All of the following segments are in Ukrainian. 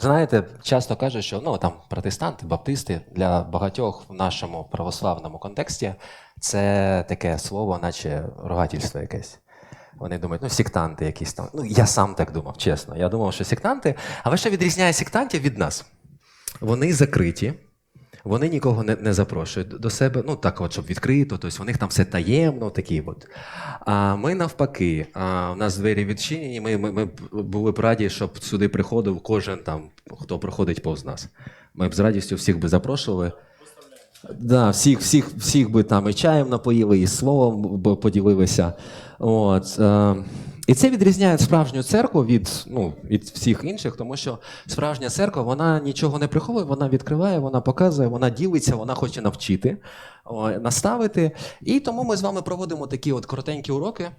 Знаєте, часто кажуть, що ну там протестанти, баптисти для багатьох в нашому православному контексті це таке слово, наче ругательство якесь. Вони думають, ну, сектанти якісь там. Ну, я сам так думав, чесно. Я думав, що сектанти. Але що відрізняє сектантів від нас? Вони закриті, вони нікого не, не запрошують до себе, ну так, от, щоб відкрито, тобто у них там все таємно, такі от. А ми навпаки, а, у нас двері відчинені, ми, ми, ми були б раді, щоб сюди приходив кожен там, хто проходить повз нас. Ми б з радістю всіх би запрошували. Да, всіх, всіх, всіх би там і чаєм напоїли, і словом поділилися. От, е, і це відрізняє справжню церкву від, ну, від всіх інших, тому що справжня церква вона нічого не приховує, вона відкриває, вона показує, вона ділиться, вона хоче навчити, наставити. І тому ми з вами проводимо такі от коротенькі уроки.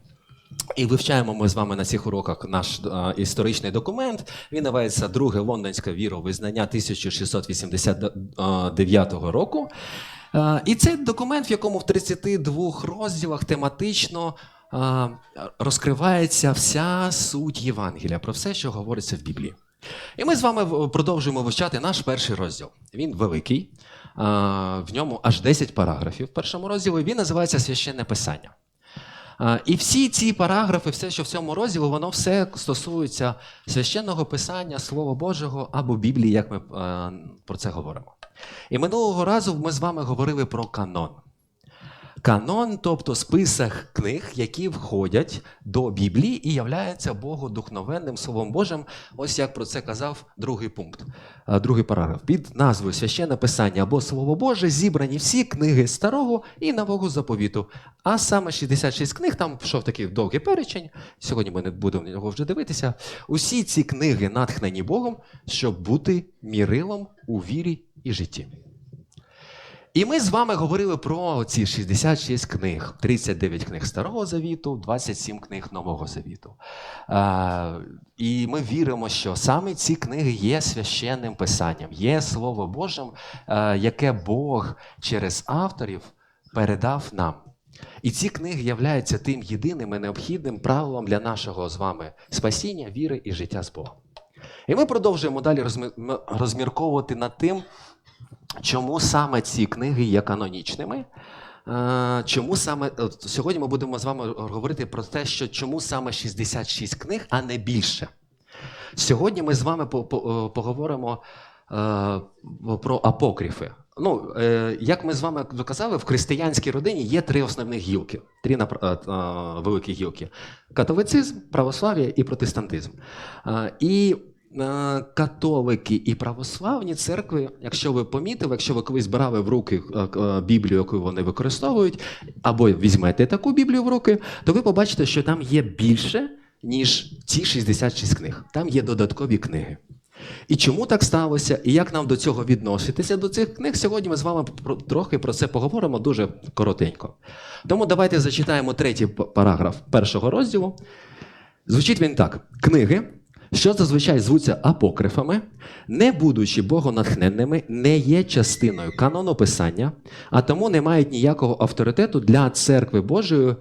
І вивчаємо ми з вами на цих уроках наш е, історичний документ. Він називається Друге лондонське віровизнання 1689 року. Е, і це документ, в якому в 32 розділах тематично розкривається вся суть Євангелія про все, що говориться в Біблії. І ми з вами продовжуємо вивчати наш перший розділ. Він великий, в ньому аж 10 параграфів в першому розділі. Він називається Священне Писання. І всі ці параграфи, все, що в цьому розділі, воно все стосується священного писання, Слова Божого або Біблії, як ми про це говоримо. І минулого разу ми з вами говорили про канон. Канон, тобто список книг, які входять до Біблії і являються Богодухновенним Словом Божим. Ось як про це казав другий пункт, е, другий параграф. Під назвою Священне Писання або Слово Боже зібрані всі книги старого і нового заповіту. А саме 66 книг, там пішов такий довгий перечень. Сьогодні ми не будемо на нього вже дивитися. Усі ці книги натхнені Богом, щоб бути мірилом у вірі і житті. І ми з вами говорили про ці 66 книг, 39 книг Старого Завіту, 27 книг Нового Завіту. І ми віримо, що саме ці книги є священним писанням, є Слово Божим, яке Бог через авторів передав нам. І ці книги являються тим єдиним і необхідним правилом для нашого з вами спасіння, віри і життя з Богом. І ми продовжуємо далі розмі- розмірковувати над тим, чому саме ці книги є канонічними. Е, Чому саме сьогодні ми будемо з вами говорити про те, що чому саме 66 книг, а не більше. Сьогодні ми з вами е, поговоримо е, про апокрифи. Ну, е, як ми з вами доказали, в християнській родині є три основних гілки, три е, е, великі гілки: католицизм, православ'я і протестантизм. Е, І е, католики і православні церкви, якщо ви помітили, якщо ви колись брали в руки е, е, Біблію, яку вони використовують, або візьмете таку Біблію в руки, то ви побачите, що там є більше, ніж ці 66 книг. Там є додаткові книги. І чому так сталося, і як нам до цього відноситися до цих книг? Сьогодні ми з вами трохи про це поговоримо дуже коротенько. Тому давайте зачитаємо третій параграф першого розділу. Звучить він так: книги, що зазвичай звуться апокрифами, не будучи богонатхненними, не є частиною канону писання, а тому не мають ніякого авторитету для церкви Божої.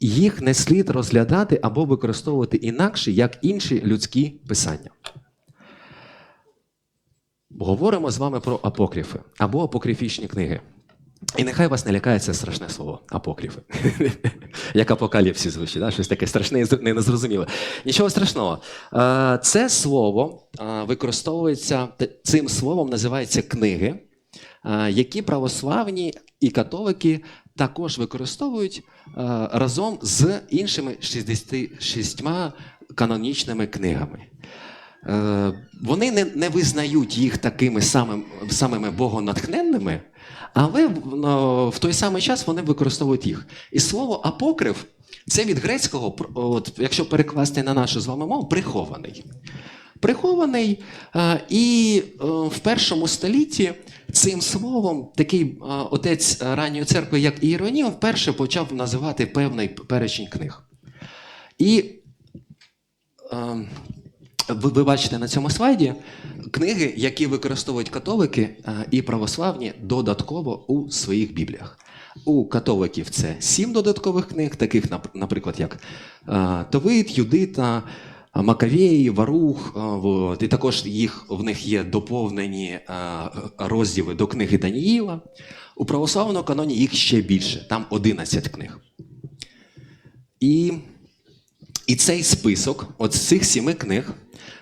Їх не слід розглядати або використовувати інакше, як інші людські писання. Говоримо з вами про апокрифи або апокрифічні книги. І нехай вас не лякає це страшне слово апокрифи. Як апокаліпсис звучить, да? щось таке страшне і незрозуміле. Нічого страшного. Це слово використовується цим словом називається книги, які православні і католики також використовують разом з іншими 66 канонічними книгами. Е, Вони не, не визнають їх такими самим, самими богонатхненними, але в, той самий час вони використовують їх. І слово апокриф це від грецького, от, якщо перекласти на нашу з вами мову, прихований. Прихований, е, і е, в першому столітті цим словом такий е, отець ранньої церкви, як Іеронім, вперше почав називати певний перечень книг. І ви, ви бачите на цьому слайді книги, які використовують католики е, і православні додатково у своїх бібліях. У католиків це сім додаткових книг, таких, наприклад, як е, Товит, Юдита, Макавеї, Варух, от, і також їх, в них є доповнені розділи до книги Даніїла. У православному каноні їх ще більше, там 11 книг. І, і цей список, от з цих сіми книг,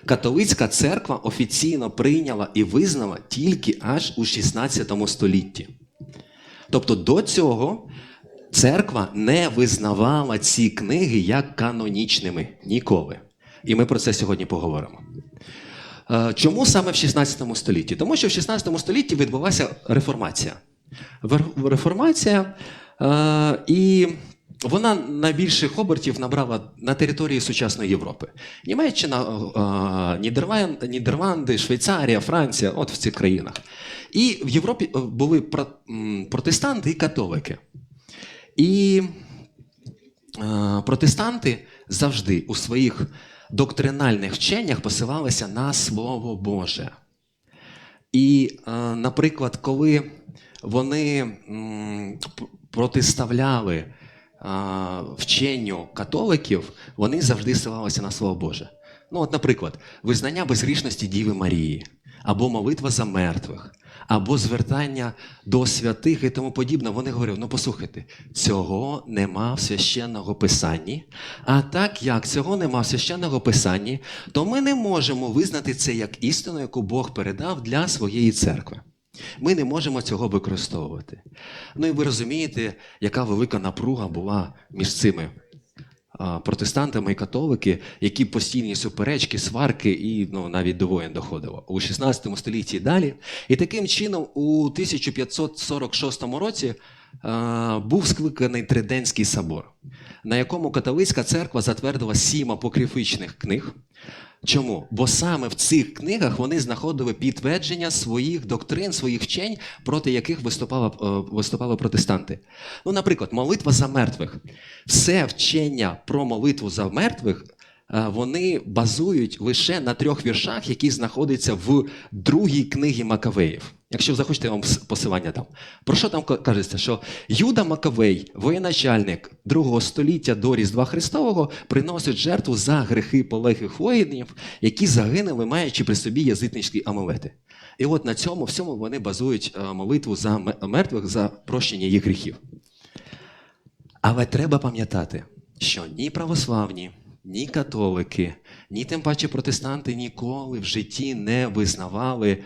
католицька церква офіційно прийняла і визнала тільки аж у 16 столітті. Тобто до цього церква не визнавала ці книги як канонічними ніколи. І ми про це сьогодні поговоримо. Е, Чому саме в 16 столітті? Тому що в 16 столітті відбулася реформація. Реформація, е, і вона найбільших обертів набрала на території сучасної Європи. Німеччина, е, Нідерланди, Швейцарія, Франція, от в цих країнах. І в Європі е, були протестанти і католики. І е, протестанти завжди у своїх доктринальних вченнях посилалися на Слово Боже. І, е, наприклад, коли вони протиставляли е, вченню католиків, вони завжди ссилалися на Слово Боже. Ну, от, наприклад, визнання безгрішності Діви Марії, або молитва за мертвих, або звертання до святих і тому подібне. Вони говорили: ну послухайте, цього нема в священного писанні. А так як цього нема в священного писанні, то ми не можемо визнати це як істину, яку Бог передав для своєї церкви. Ми не можемо цього використовувати. Ну і ви розумієте, яка велика напруга була між цими протестантами і католики, які постійні суперечки, сварки і ну, навіть до воєн доходило у 16 столітті і далі. І таким чином, у 1546 році був скликаний Триденський собор, на якому католицька церква затвердила сім апокрифічних книг. Чому? Бо саме в цих книгах вони знаходили підтвердження своїх доктрин, своїх вчень, проти яких виступали, е, виступали протестанти. Ну, наприклад, молитва за мертвих. Все вчення про молитву за мертвих. е, Вони базують лише на трьох віршах, які знаходяться в другій книгі Макавеїв. Якщо захочете, я вам посилання дам. Про що там кажеться? Що Юда Макавей, воєначальник другого століття до Різдва Христового, приносить жертву за грехи полеглих воїнів, які загинули, маючи при собі язичницькі амулети. І от на цьому всьому вони базують е, молитву за мертвих за прощення їх гріхів. Але треба пам'ятати, що ні православні, ні католики, ні тим паче протестанти ніколи в житті не визнавали,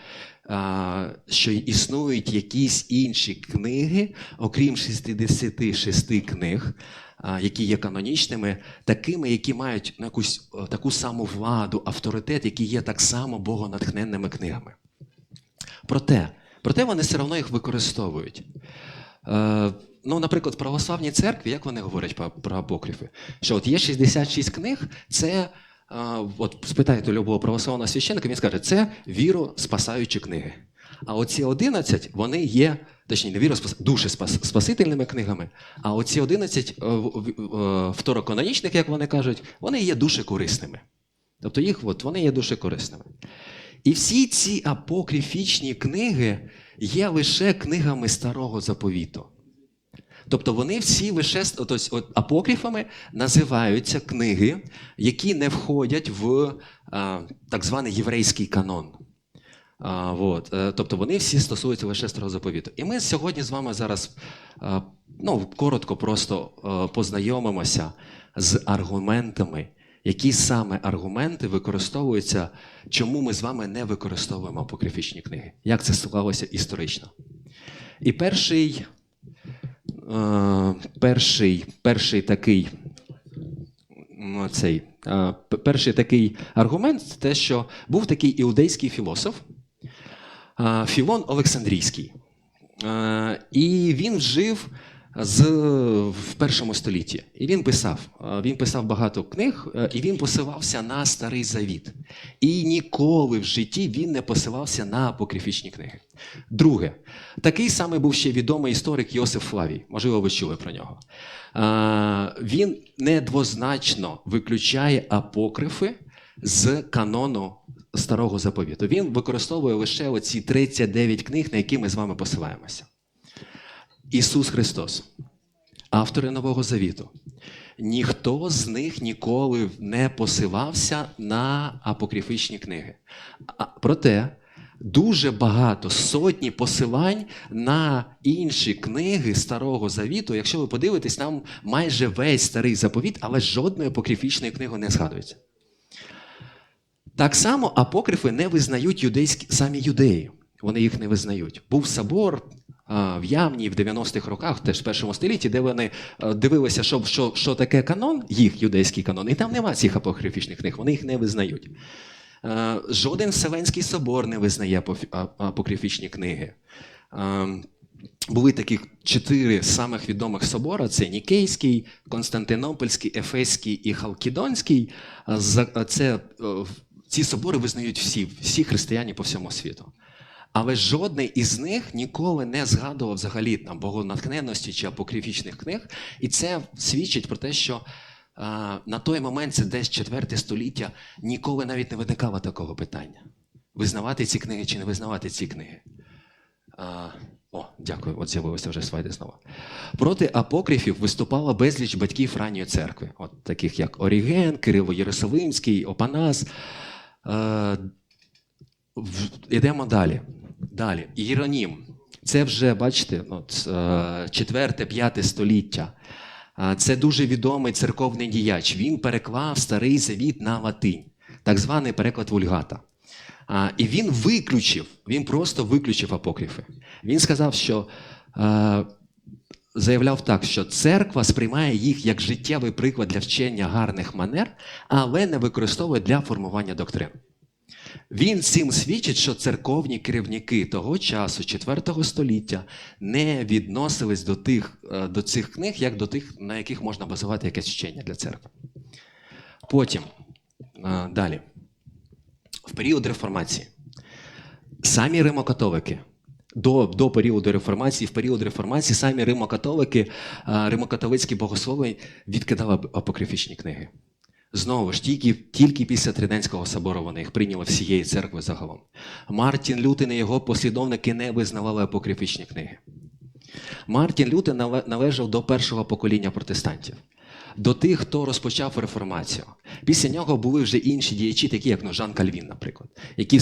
що існують якісь інші книги, окрім 66 книг, які є канонічними, такими, які мають якусь таку саму владу, авторитет, які є так само богонатхненними книгами. Проте, проте вони все одно їх використовують. Ну, наприклад, в православній церкві, як вони говорять про, про апокрифи? Що от є 66 книг, це. е, От спитайте любого православного священника, він скаже, це віру спасаючі книги. А оці 11, вони є, точніше, не віру спас, спасительними книгами, а оці 11 е, е, второканонічних, як вони кажуть, вони є дуже корисними. Тобто їх от, вони є дуже корисними. І всі ці апокрифічні книги є лише книгами старого заповіту. Тобто вони всі лише тобто, от, апокрифами називаються книги, які не входять в а, так званий єврейський канон. А, от, е, тобто вони всі стосуються лише старого заповіту. І ми сьогодні з вами зараз а, ну, коротко просто е, познайомимося з аргументами, які саме аргументи використовуються, чому ми з вами не використовуємо апокрифічні книги. Як це склалося історично? І перший, перший, перший такий цей, е, перший такий аргумент те, що був такий іудейський філософ е, Філон Олександрійський. Е, І він жив з, в першому столітті. І він писав. е, Він писав багато книг, е, і він посилався на старий завіт. І ніколи в житті він не посилався на апокрифічні книги. Друге, такий самий був ще відомий історик Йосиф Флавій. Можливо, ви чули про нього. Е, Він недвозначно виключає апокрифи з канону старого заповіту. Він використовує лише оці 39 книг, на які ми з вами посилаємося. Ісус Христос, автори Нового Завіту, ніхто з них ніколи не посилався на апокрифічні книги. Проте дуже багато сотні посилань на інші книги Старого Завіту. Якщо ви подивитесь, нам майже весь старий заповіт, але жодної апокрифічної книги не згадується. Так само апокрифи не визнають юдейські самі юдеї. Вони їх не визнають. Був собор в Ямні в 90-х роках, теж в першому столітті, де вони дивилися, що, що, що таке канон, їх юдейський канон, і там нема цих апокрифічних книг, вони їх не визнають. Е, Жоден Вселенський собор не визнає апокрифічні книги. Е, Були такі чотири самих відомих собора: це Нікейський, Константинопольський, Ефеський і Халкідонський. Е, е, Це, е, ці собори визнають всі, всі християни по всьому світу. Але жодний із них ніколи не згадував взагалі там богонатхненності чи апокрифічних книг. І це свідчить про те, що а, на той момент, це десь четверте століття, ніколи навіть не виникало такого питання: визнавати ці книги чи не визнавати ці книги. А, о, дякую, от з'явилися вже слайди знову. Проти апокрифів виступало безліч батьків ранньої церкви, от таких як Оріген, Кирило Єрусалимський, Опанас. Е, Ідемо далі. Далі. Іронім. Це вже, бачите, от, е, четверте-п'яте століття. Це дуже відомий церковний діяч. Він переклав старий завіт на латинь, так званий переклад вульгата. І він виключив, він просто виключив апокрифи. Він сказав, що е, заявляв так, що церква сприймає їх як життєвий приклад для вчення гарних манер, але не використовує для формування доктрин. Він цим свідчить, що церковні керівники того часу, 4 століття, не відносились до, тих, е, до цих книг, як до тих, на яких можна базувати якесь вчення для церкви. Потім е, далі. В період реформації самі римокатолики. До, до періоду реформації, в період реформації самі римокатолики, е, римокатолицькі богослови відкидали апокрифічні книги. Знову ж, тільки, тільки після Триденського собору вони їх прийняли всієї церкви загалом. Мартін Лютин і його послідовники не визнавали апокрифічні книги. Мартін Лютин належав до першого покоління протестантів, до тих, хто розпочав реформацію. Після нього були вже інші діячі, такі як ну, Жан Кальвін, наприклад, які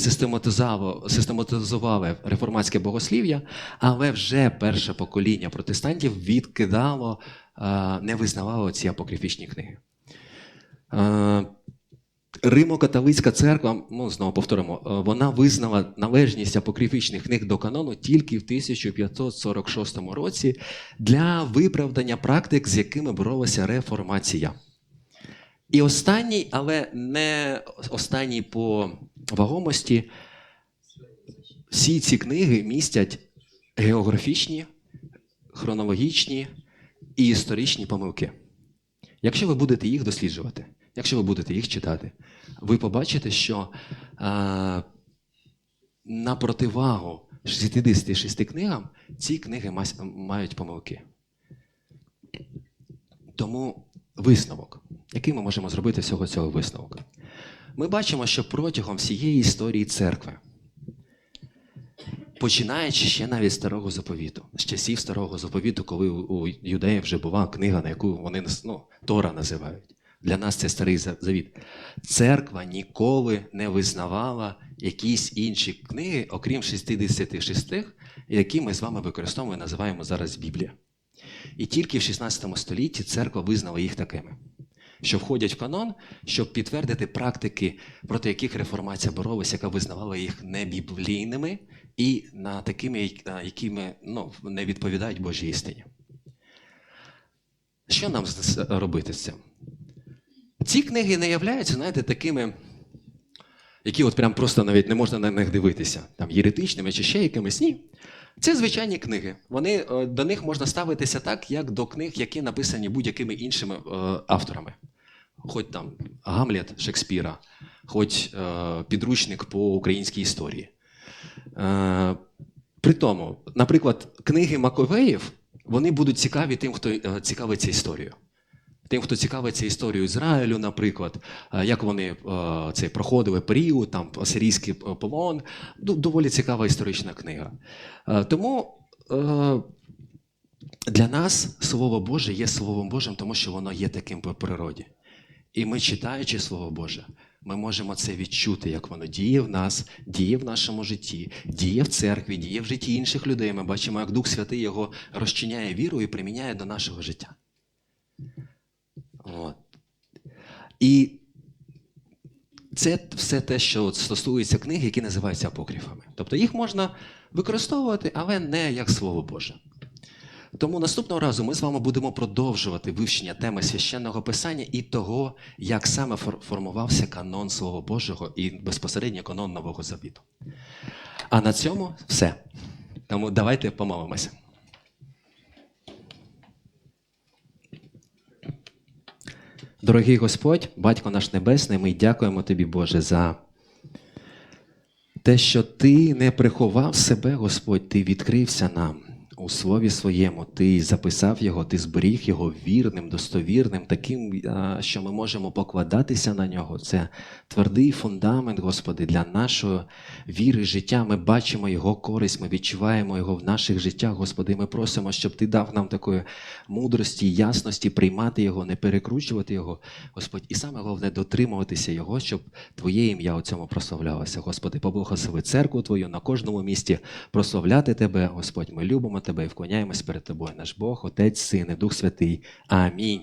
систематизували, реформатське богослів'я, але вже перше покоління протестантів відкидало, е, не визнавало ці апокрифічні книги. Римо-католицька церква, ну знову повторимо, е, вона визнала належність апокрифічних книг до канону тільки в 1546 році для виправдання практик, з якими боролася реформація. І останній, але не останній по вагомості, всі ці книги містять географічні, хронологічні і історичні помилки. Якщо ви будете їх досліджувати, якщо ви будете їх читати, ви побачите, що а, на противагу 66 книгам ці книги мають помилки. Тому висновок, який ми можемо зробити всього цього висновку? Ми бачимо, що протягом всієї історії церкви, починаючи ще навіть старого заповіту, з часів старого заповіту, коли у юдеїв вже була книга, на яку вони ну, Тора називають. Для нас це старий За- завіт. Церква ніколи не визнавала якісь інші книги, окрім 66, які ми з вами використовуємо і називаємо зараз Біблія. І тільки в 16 столітті церква визнала їх такими, що входять в канон, щоб підтвердити практики, проти яких реформація боролася, яка визнавала їх небіблійними і на такими, якими ну, не відповідають Божій істині. Що нам робити з цим? Ці книги не являються, знаєте, такими, які от прям просто навіть не можна на них дивитися, там єретичними чи ще якимись. Ні. Це звичайні книги. Вони, е, до них можна ставитися так, як до книг, які написані будь-якими іншими е, авторами. Хоч там Гамлет Шекспіра, хоч е, підручник по українській історії. Е, при тому, наприклад, книги Маковеїв вони будуть цікаві тим, хто е, цікавиться історією. Тим, хто цікавиться історією Ізраїлю, наприклад, е, як вони е, цей проходили період, там сирійський е, полон. Доволі цікава історична книга. Тому Для нас Слово Боже є Словом Божим, тому що воно є таким по природі. І ми, читаючи Слово Боже, ми можемо це відчути, як воно діє в нас, діє в нашому житті, діє в церкві, діє в житті інших людей. Ми бачимо, як Дух Святий його розчиняє віру і приміняє до нашого життя. От. І це все те, що стосується книг, які називаються апокрифами. Тобто їх можна використовувати, але не як Слово Боже. Тому наступного разу ми з вами будемо продовжувати вивчення теми священного писання і того, як саме формувався канон Слова Божого і безпосередньо канон Нового Завіту. А на цьому все. Тому давайте помолимося. Дорогий Господь, Батько наш Небесний, ми дякуємо Тобі, Боже, за те, що Ти не приховав себе, Господь, Ти відкрився нам у Слові Своєму, Ти записав його, Ти зберіг його вірним, достовірним, таким, що ми можемо покладатися на нього. Це твердий фундамент, Господи, для нашої віри, життя. Ми бачимо його користь, ми відчуваємо його в наших життях, Господи. Ми просимо, щоб Ти дав нам такої мудрості, ясності приймати його, не перекручувати його, Господь, і саме головне дотримуватися його, щоб Твоє ім'я у цьому прославлялося. Господи, поблагослови церкву Твою на кожному місці прославляти Тебе, Господь. Ми любимо Тебе і вклоняємось перед Тобою, наш Бог, Отець, Син і Дух Святий. Амінь.